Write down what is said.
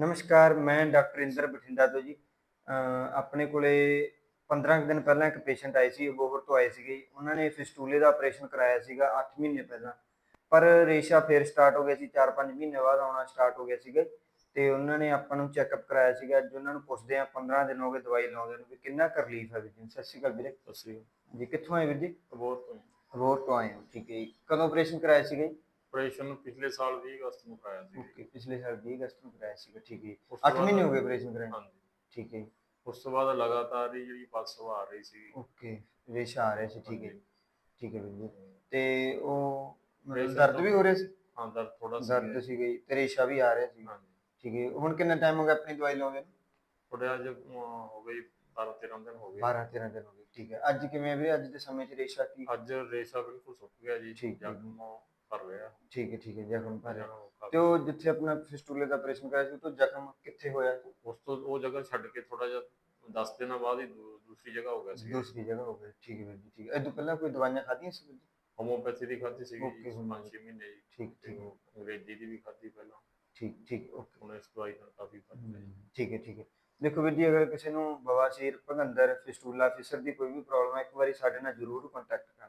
ਨਮਸਕਾਰ ਮੈਂ ਡਾਕਟਰ ਇੰਦਰ ਬਠਿੰਡਾ ਤੋਂ ਜੀ। ਆਪਣੇ ਕੋਲੇ 15 ਕੁ ਦਿਨ ਪਹਿਲਾਂ ਇੱਕ ਪੇਸ਼ੈਂਟ ਆਏ ਸੀ ਅਬੋਹਰ ਤੋਂ ਆਏ ਸੀਗੇ। ਉਹਨਾਂ ਨੇ ਫਿਸਟੂਲੇ ਦਾ ਆਪਰੇਸ਼ਨ ਕਰਾਇਆ ਸੀਗਾ 8 ਮਹੀਨੇ ਪਹਿਲਾਂ। ਪਰ ਰੇਸ਼ਾ ਫੇਰ ਸਟਾਰਟ ਹੋ ਗਿਆ ਸੀ 4-5 ਮਹੀਨੇ ਬਾਅਦ ਆਉਣਾ ਸਟਾਰਟ ਹੋ ਗਿਆ ਸੀਗਾ। ਤੇ ਉਹਨਾਂ ਨੇ ਆਪਾਂ ਨੂੰ ਚੈੱਕਅਪ ਕਰਾਇਆ ਸੀਗਾ। ਅੱਜ ਉਹਨਾਂ ਨੂੰ ਪੁੱਛਦੇ ਆ 15 ਦਿਨ ਹੋ ਗਏ ਦਵਾਈ ਲਾਉਂਦੇ ਨੂੰ ਵੀ ਕਿੰਨਾ ਕੁ ਰਿਲੀਫ ਹੈ ਵੀਰ ਜੀ? ਸਤਿ ਸ਼੍ਰੀ ਅਕਾਲ ਵੀਰੇ। ਅਸੀਂ ਜੀ ਕਿੱਥੋਂ ਆਏ ਵੀਰ ਜੀ? ਬਹੁਤ ਅਬੋਹਰ ਤੋਂ ਆਏ ਹੋ ਠੀਕ ਹੈ ਕਦੋਂ ਆਪਰੇਸ਼ਨ ਕਰਾਇਆ ਸੀਗਾ ਜੀ? ਆਪਰੇਸ਼ਨ ਪਿਛਲੇ ਸਾਲ 20 ਅਗਸਤ ਨੂੰ ਕਰਾਇਆ ਸੀ। ਓਕੇ ਪਿਛਲੇ ਸਾਲ 20 ਅਗਸਤ ਨੂੰ ਕਰਾਇਆ ਸੀਗਾ ਠੀਕ ਹੈ। ਉਸ ਤੋਂ 8 ਮਹੀਨੇ ਹੋ ਗਏ ਆਪਰੇਸ਼ਨ ਕਰਾਇਆ ਹਾਂਜੀ ਠੀਕ ਹੈ। ਉਸ ਤੋਂ ਬਾਅਦ ਲਗਾਤਾਰ ਹੀ ਜਿਹੜੀ ਪਲਸ ਆ ਰਹੀ ਸੀ। ਓਕੇ ਰੇਸ਼ਾ ਆ ਰਿਹਾ ਸੀ ਠੀਕ ਹੈ। ਠੀਕ ਹੈ ਵੀਰ ਜੀ। ਤੇ ਉਹ ਮਤਲਬ ਦਰਦ ਵੀ ਹੋ ਰਿਹਾ ਸੀ? ਹਾਂ ਦਰਦ ਥੋੜਾ ਦਰਦ ਸੀਗਾ ਜੀ ਤੇ ਰੇਸ਼ਾ ਵੀ ਆ ਰਿਹਾ ਸੀ। ਹਾਂਜੀ। ਠੀਕ ਹੈ। ਹੁਣ ਕਿੰਨਾ ਟਾਈਮ ਹੋ ਗਿਆ ਆਪਣੀ ਦਵਾਈ ਲਾਉਂਦੇ ਨੂੰ? ਥੋੜਾ ਅੱਜ ਹੋ ਗਈ 12 13 ਦਿਨ ਹੋ ਗਏ। 12 13 ਦਿਨ ਹੋ ਗਏ ਠੀਕ ਹੈ। ਅੱਜ ਕਿਵੇਂ ਵੀ ਅੱਜ ਦੇ ਸਮੇਂ 'ਚ ਰੇਸ਼ਾ ਕੀ? ਅੱਜ ਰੇਸ਼ਾ ਬਿਲਕੁਲ ਸੁੱਕ ਗਿਆ ਜੀ। ਠੀਕ ਹੈ। ਭਰ ਰਿਹਾ ਠੀਕ ਹੈ ਠੀਕ ਹੈ ਜ਼ਖਮ ਭਰਿਆ ਤੇ ਉਹ ਜਿੱਥੇ ਆਪਣਾ ਫਿਸਟੂਲੇ ਦਾ ਆਪਰੇਸ਼ਨ ਕਰਾਇਆ ਸੀ ਉਹ ਤੋਂ ਜ਼ਖਮ ਕਿੱਥੇ ਹੋਇਆ ਉਸ ਤੋਂ ਉਹ ਜਗ੍ਹਾ ਛੱਡ ਕੇ ਥੋੜਾ ਜਿਹਾ 10 ਦਿਨਾਂ ਬਾਅਦ ਹੀ ਦੂ- ਦੂਸਰੀ ਜਗ੍ਹਾ ਹੋ ਗਿਆ ਸੀ। ਦੂਸਰੀ ਜਗ੍ਹਾ ਹੋ ਗਿਆ ਠੀਕ ਹੈ ਵੀਰ ਜੀ ਠੀਕ ਹੈ। ਇਹ ਤੋਂ ਪਹਿਲਾਂ ਕੋਈ ਦਵਾਈਆਂ ਖਾਧੀਆਂ ਸੀ ਵੀਰ ਜੀ? ਹੋਮੋਪੈਥੀ ਦੀ ਖਾਧੀ ਸੀਗੀ Okay, ਜੀ homeopathy। 5-6 ਮਹੀਨੇ ਜੀ। ਠੀਕ ਤੇ ਠੀਕ ਅੰਗਰੇਜ਼ੀ ਦੀ ਵੀ ਖਾਧੀ ਪਹਿਲਾਂ। ਠੀਕ ਠੀਕ ਓਕੇ ਹੁਣ ਇਸ ਦਵਾਈ ਨਾਲ ਕਾਫੀ ਫ਼ਰਕ ਹੈ। ਠੀਕ ਹੈ ਠੀਕ ਹੈ। ਦੇਖੋ ਵੀਰ ਜੀ ਅਗਰ ਕਿਸੇ ਨੂੰ ਬਵਾਸੀਰ ਭਗੰਦਰ ਫਿਸਟੂਲਾ ਫਿਸਰ ਦੀ ਕੋਈ ਵੀ ਪ੍ਰੋਬਲਮ ਹੈ ਇੱਕ ਵਾਰੀ ਸਾਡੇ ਨਾਲ ਜ਼ਰੂਰ ਕੰਟੈਕਟ ਕਰਨਾ।